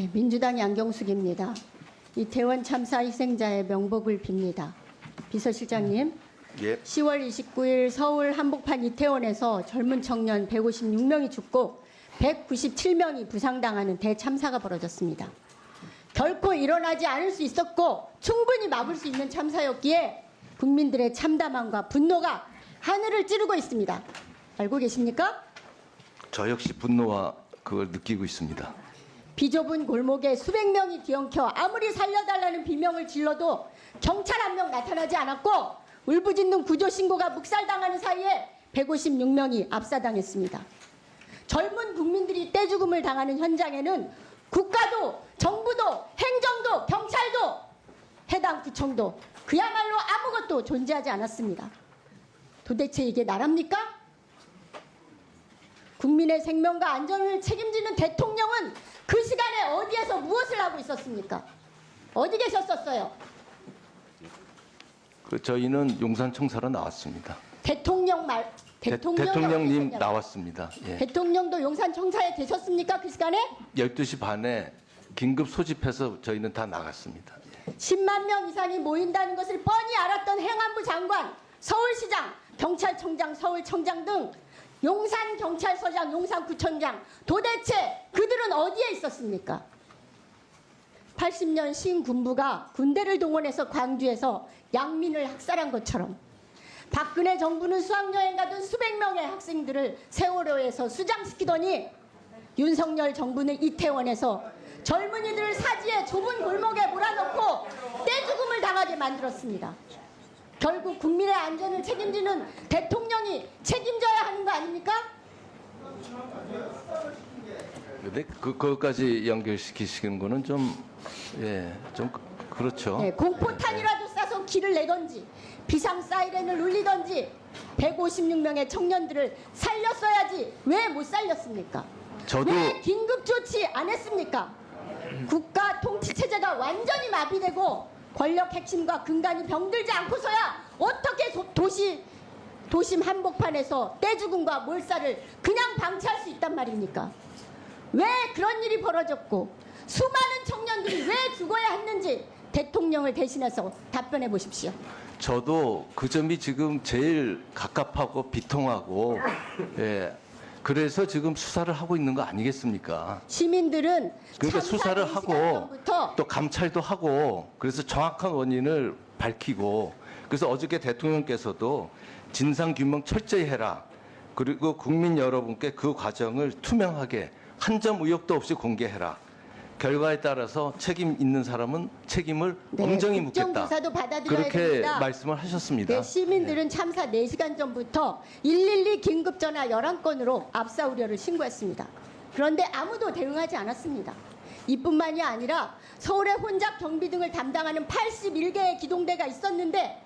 네, 민주당 양경숙입니다. 이태원 참사 희생자의 명복을 빕니다. 비서실장님, 예, 10월 29일 서울 한복판 이태원에서 젊은 청년 156명이 죽고 197명이 부상당하는 대참사가 벌어졌습니다. 결코 일어나지 않을 수 있었고 충분히 막을 수 있는 참사였기에 국민들의 참담함과 분노가 하늘을 찌르고 있습니다. 알고 계십니까? 저 역시 분노와 그걸 느끼고 있습니다. 비좁은 골목에 수백 명이 뒤엉켜 아무리 살려달라는 비명을 질러도 경찰 한 명 나타나지 않았고 울부짖는 구조 신고가 묵살당하는 사이에 156명이 압사당했습니다. 젊은 국민들이 떼죽음을 당하는 현장에는 국가도 정부도 행정도 경찰도 해당 구청도 그야말로 아무것도 존재하지 않았습니다. 도대체 이게 나랍니까? 국민의 생명과 안전을 책임지는 대통령은 그 시간에 어디에서 무엇을 하고 있었습니까? 어디 계셨었어요? 그 저희는 용산 청사로 나왔습니다. 대통령 말 대, 대통령 대통령 님 나왔습니다. 예. 대통령도 용산 청사에 계셨습니까? 그 시간에 12시 반에 긴급 소집해서 저희는 다 나갔습니다. 예. 10만 명 이상이 모인다는 것을 뻔히 알았던 행안부 장관, 서울시장, 경찰청장, 서울청장 등 용산 경찰서장, 용산 구청장 도대체 그들은 어디에 있었습니까? 80년 신군부가 군대를 동원해서 광주에서 양민을 학살한 것처럼 박근혜 정부는 수학여행 가던 수백 명의 학생들을 세월호에서 수장시키더니 윤석열 정부는 이태원에서 젊은이들을 사지에 좁은 골목에 몰아넣고 떼죽음을 당하게 만들었습니다. 결국 국민의 안전을 책임지는 대통령이 책임져야 하는 거 아닙니까? 근데 그 그것까지 연결시키시는 거는 좀 예, 좀 그- 그렇죠. 네, 공포탄이라도 쏴서 길을 내던지 비상 사이렌을 울리던지 156명의 청년들을 살렸어야지 왜 못 살렸습니까? 저도 왜 긴급 조치 안 했습니까? 국가 통치 체제가 완전히 마비되고 권력 핵심과 근간이 병들지 않고서야 어떻게 도- 도시 도심 한복판에서 떼죽음과 몰살을 그냥 방치할 수 있단 말입니까? 왜 그런 일이 벌어졌고 수많은 청년들이 왜 죽어야 했는지 대통령을 대신해서 답변해 보십시오. 저도 그 점이 지금 제일 갑갑하고 비통하고 예. 그래서 지금 수사를 하고 있는 거 아니겠습니까? 시민들은 그러니까 수사를 네 하고 또 감찰도 하고 그래서 정확한 원인을 밝히고 그래서 어저께 대통령께서도 진상 규명 철저히 해라 그리고 국민 여러분께 그 과정을 투명하게 한 점 의혹도 없이 공개해라 결과에 따라서 책임 있는 사람은 책임을 네, 엄정히 묻겠다 국정조사도 받아들여야 그렇게 됩니다. 말씀을 하셨습니다. 네, 시민들은 참사 4시간 전부터 112 긴급 전화 11건으로 압사 우려를 신고했습니다. 그런데 아무도 대응하지 않았습니다. 이뿐만이 아니라 서울의 혼잡 경비 등을 담당하는 81개의 기동대가 있었는데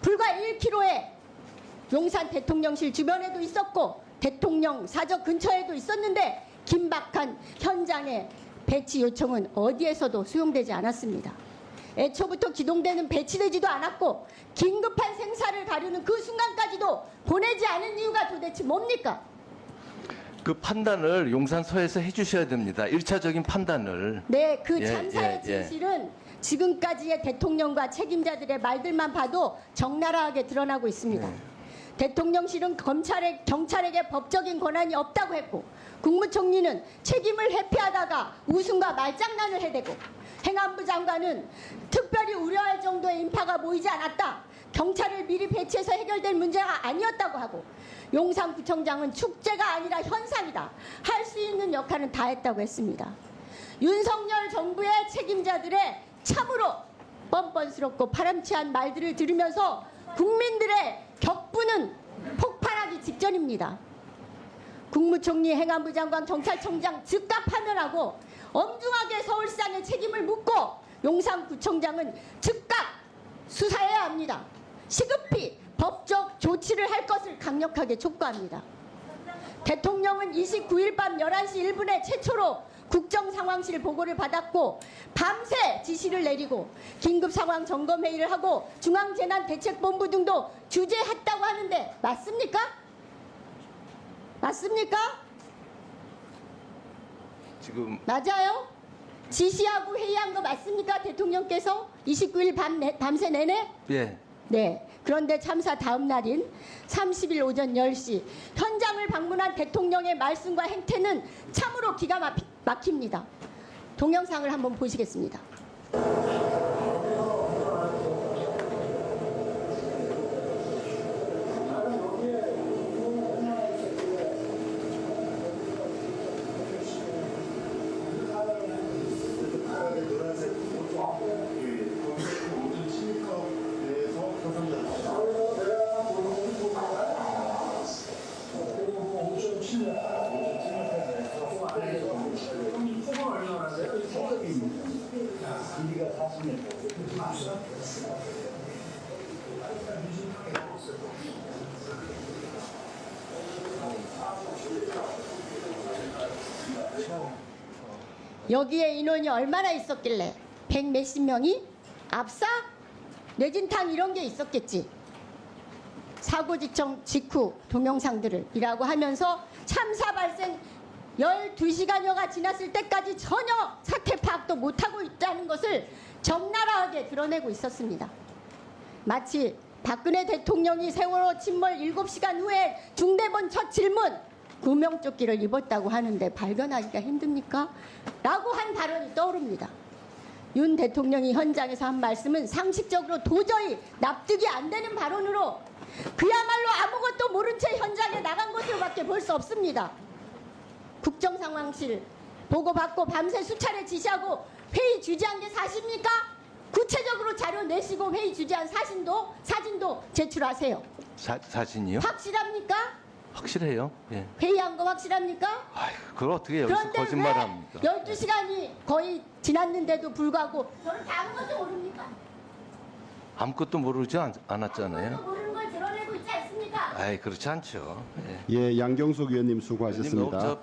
불과 1km에 용산 대통령실 주변에도 있었고 대통령 사저 근처에도 있었는데 긴박한 현장의 배치 요청은 어디에서도 수용되지 않았습니다. 애초부터 기동대는 배치되지도 않았고 긴급한 생사를 가르는 그 순간까지도 보내지 않은 이유가 도대체 뭡니까? 그 판단을 용산서에서 해주셔야 됩니다. 일차적인 판단을 네, 그 예, 참사의 예, 예. 진실은 지금까지의 대통령과 책임자들의 말들만 봐도 적나라하게 드러나고 있습니다. 네. 대통령실은 검찰에, 경찰에게 법적인 권한이 없다고 했고 국무총리는 책임을 회피하다가 웃음과 말장난을 해대고 행안부 장관은 특별히 우려할 정도의 인파가 모이지 않았다. 경찰을 미리 배치해서 해결될 문제가 아니었다고 하고 용산구청장은 축제가 아니라 현상이다. 할 수 있는 역할은 다 했다고 했습니다. 윤석열 정부의 책임자들의 참으로 뻔뻔스럽고 파람치한 말들을 들으면서 국민들의 격분은 폭발하기 직전입니다. 국무총리, 행안부 장관, 경찰청장 즉각 파면하고 엄중하게 서울시장의 책임을 묻고 용산구청장은 즉각 수사해야 합니다. 시급히 법적 조치를 할 것을 강력하게 촉구합니다. 대통령은 29일 밤 11시 1분에 최초로 국정 상황실 보고를 받았고 밤새 지시를 내리고 긴급 상황 점검 회의를 하고 중앙재난대책본부 등도 주재했다고 하는데 맞습니까? 맞습니까? 지금 맞아요? 지시하고 회의한 거 맞습니까? 대통령께서 29일 밤, 내- 밤새 내내? 예. 네. 그런데 참사 다음 날인 30일 오전 10시 현장을 방문한 대통령의 말씀과 행태는 참으로 기가 막힙니다. 동영상을 한번 보시겠습니다. 여기에 인원이 얼마나 있었길래 백 몇십 명이 압사 뇌진탕 이런 게 있었겠지. 사고 지청 직후 동영상들을 이라고 하면서 참사 발생 12시간여가 지났을 때까지 전혀 사태 파악도 못하고 있다는 것을 적나라하게 드러내고 있었습니다. 마치 박근혜 대통령이 세월호 침몰 7시간 후에 중대본 첫 질문 구명조끼를 입었다고 하는데 발견하기가 힘듭니까? 라고 한 발언이 떠오릅니다. 윤 대통령이 현장에서 한 말씀은 상식적으로 도저히 납득이 안 되는 발언으로 그야말로 아무것도 모른 채 현장에 나간 것으로밖에 볼 수 없습니다. 국정상황실 보고받고 밤새 수차례 지시하고 회의 주재한 게 사실입니까? 구체적으로 자료 내시고 회의 주재한 사진도 사진도 제출하세요. 사, 사진이요? 확실합니까? 확실해요. 예. 회의한 거 확실합니까? 아휴, 그걸 어떻게 여기서 그런데 거짓말을 왜 합니까? 12시간이 거의 지났는데도 불구하고 저는 다 아무것도 모릅니까? 아무것도 모르지 않, 않았잖아요. 아무것도 모르는 걸 드러내고 있지 않습니까? 아이, 그렇지 않죠. 예. 예, 양경숙 의원님 의원님, 수고하셨습니다. 너무 저